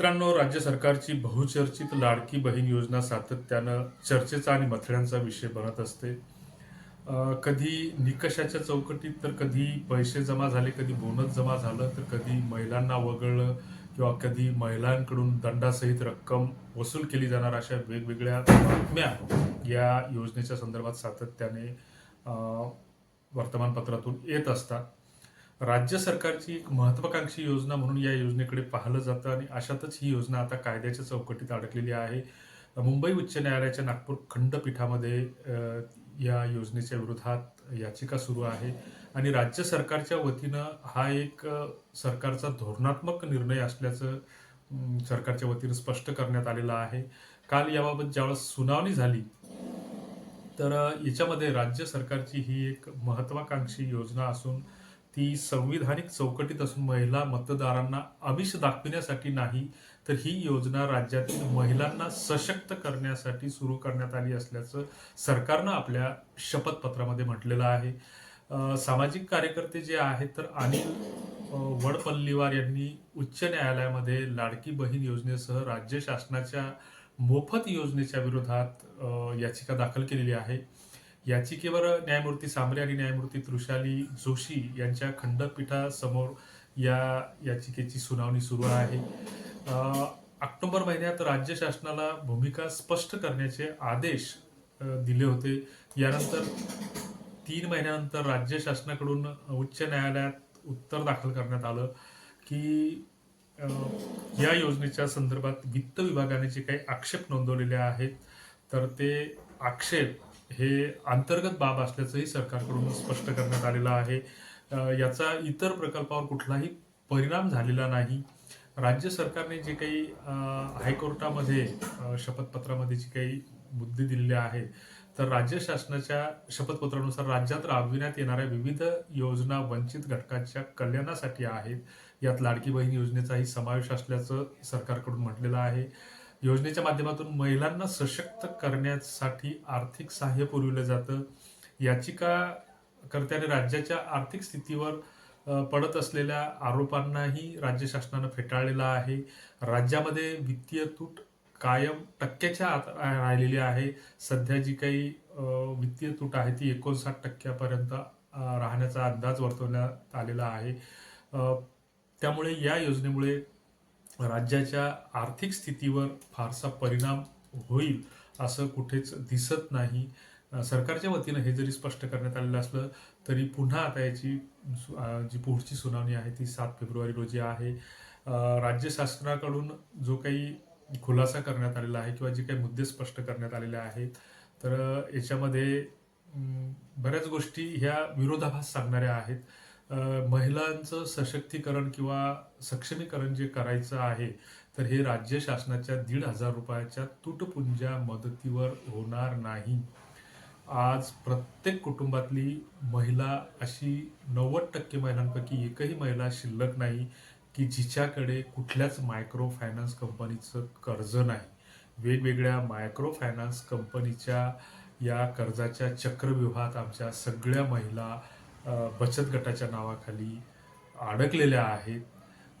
मित्रांनो राज्य सरकारची बहुचर्चित लाडकी बहीण योजना सातत्यानं चर्चेचा आणि मथळ्यांचा विषय बनत असते. कधी निकषाच्या चौकटीत तर कधी पैसे जमा झाले कधी बोनस जमा झालं तर कधी महिलांना वगळलं किंवा कधी महिलांकडून दंडासहित रक्कम वसूल केली जाणार अशा वेगवेगळ्या बातम्या या योजनेच्या संदर्भात सातत्याने वर्तमानपत्रातून येत असतात. राज्य सरकारची एक महत्वाकांक्षी योजना म्हणून या योजनेकडे पाहिलं जातं आणि अशातच ही योजना आता कायद्याच्या चौकटीत अडकलेली आहे. मुंबई उच्च न्यायालयाच्या नागपूर खंडपीठामध्ये या योजनेच्या विरोधात याचिका सुरू आहे आणि राज्य सरकारच्या वतीनं हा एक सरकारचा धोरणात्मक निर्णय असल्याचं सरकारच्या वतीनं स्पष्ट करण्यात आलेलं आहे. काल याबाबत ज्यावेळेस सुनावणी झाली तर याच्यामध्ये राज्य सरकारची ही एक महत्वाकांक्षी योजना असून ती संविधानिक चौकटीत असून महिला मतदारांना आमिष दाखविण्यासाठी नाही तर ही योजना राज्यातील महिलांना सशक्त करण्यासाठी सुरू करण्यात आली असल्याचं सरकारनं आपल्या शपथपत्रामध्ये म्हटलेलं आहे. सामाजिक कार्यकर्ते जे आहेत तर अनिल वडपल्लीवार यांनी उच्च न्यायालयामध्ये लाडकी बहीण योजनेसह राज्य शासनाच्या मोफत योजनेच्या विरोधात याचिका दाखल केलेली आहे. याचिकेवर न्यायमूर्ती सांबरे आणि न्यायमूर्ती तृषाली जोशी यांच्या खंडपीठासमोर या याचिकेची सुनावणी सुरू आहे. ऑक्टोबर महिन्यात राज्य शासनाला भूमिका स्पष्ट करण्याचे आदेश दिले होते. यानंतर तीन महिन्यानंतर राज्य शासनाकडून उच्च न्यायालयात उत्तर दाखल करण्यात आलं की या योजनेच्या संदर्भात वित्त विभागाने जे काही आक्षेप नोंदवलेले आहेत तर ते आक्षेप हे अंतर्गत बाब असल्याचंही सरकारकडून स्पष्ट करण्यात आलेलं आहे. याचा इतर प्रकल्पावर कुठलाही परिणाम झालेला नाही. राज्य सरकारने जे काही हायकोर्टामध्ये शपथपत्रामध्ये जे काही मुद्दे दिलेले आहेत तर राज्य शासनाच्या शपथपत्रानुसार राज्यात राबविण्यात येणाऱ्या विविध योजना वंचित घटकांच्या कल्याणासाठी आहेत. यात लाडकी बहीण योजनेचाही समावेश असल्याचं सरकारकडून म्हटलेलं आहे. योजनेच्या माध्यमातून महिलांना सशक्त करण्यासाठी आर्थिक सहाय्य पुरविलं जातं. याचिका कर्त्याने राज्याच्या आर्थिक स्थितीवर पडत असलेल्या आरोपांनाही राज्य शासनानं फेटाळलेला आहे. राज्यामध्ये वित्तीय तूट कायम टक्क्याच्या आत राहिलेली आहे. सध्या जी काही वित्तीय तूट आहे ती एकोणसाठ टक्क्यापर्यंत राहण्याचा अंदाज वर्तवण्यात आलेला आहे. त्यामुळे या योजनेमुळे राज्याच्या आर्थिक स्थितीवर फारसा परिणाम होईल असं कुठेच दिसत नाही. सरकारच्या वतीनं हे जरी स्पष्ट करण्यात आलेलं असलं तरी पुन्हा आता याची सु- जी पुढची सुनावणी आहे ती सात फेब्रुवारी रोजी आहे. राज्य शासनाकडून जो काही खुलासा करण्यात आलेला आहे किंवा जे काही मुद्दे स्पष्ट करण्यात आलेले आहेत तर याच्यामध्ये बऱ्याच गोष्टी ह्या विरोधाभास सांगणाऱ्या आहेत. महिलांचं सशक्तीकरण किंवा सक्षमीकरण जे करायचं आहे तर हे राज्य शासनाच्या दीड हजार रुपयाच्या तुटपुंजा मदतीवर होणार नाही. आज प्रत्येक कुटुंबातली महिला अशी नव्वद टक्के महिलांपैकी एकही महिला शिल्लक नाही की जिच्याकडे कुठल्याच मायक्रो फायनान्स कंपनीचं कर्ज नाही. वेगवेगळ्या मायक्रो फायनान्स कंपनीच्या या कर्जाच्या चक्रव्यूहात आमच्या सगळ्या महिला बचत गटाच्या नावाखाली अडकलेल्या आहेत.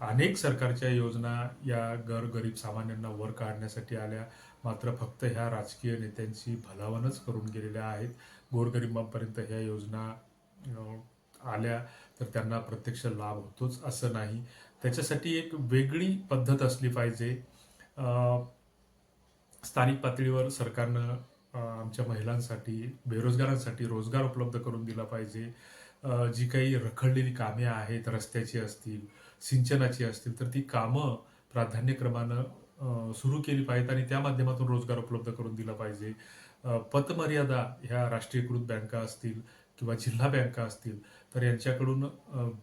अनेक सरकारच्या योजना या गरगरीब सामान्यांना वर काढण्यासाठी आल्या. मात्र फक्त ह्या राजकीय नेत्यांची भलावणच करून गेलेल्या आहेत. गोरगरिबांपर्यंत ह्या योजना आल्या तर त्यांना प्रत्यक्ष लाभ होतोच असं नाही. त्याच्यासाठी एक वेगळी पद्धत असली पाहिजे. स्थानिक पातळीवर सरकारनं आमच्या महिलांसाठी बेरोजगारांसाठी रोजगार उपलब्ध करून दिला पाहिजे. जी काही रखडलेली कामे आहेत रस्त्याची असतील सिंचनाची असतील तर ती कामं प्राधान्यक्रमानं सुरू केली पाहिजेत आणि त्या माध्यमातून रोजगार उपलब्ध करून दिला पाहिजे. पतमर्यादा ह्या राष्ट्रीयकृत बँका असतील किंवा जिल्हा बँका असतील तर यांच्याकडून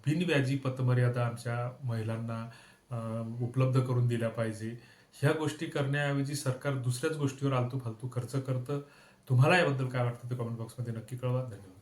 बिनव्याजी पतमर्यादा आमच्या महिलांना उपलब्ध करून दिल्या पाहिजे. ह्या गोष्टी करण्याऐवजी सरकार दुसऱ्याच गोष्टीवर आलतू फालतू खर्च करतं. तुम्हाला याबद्दल काय वाटतं ते कमेंट बॉक्समध्ये नक्की कळवा. धन्यवाद.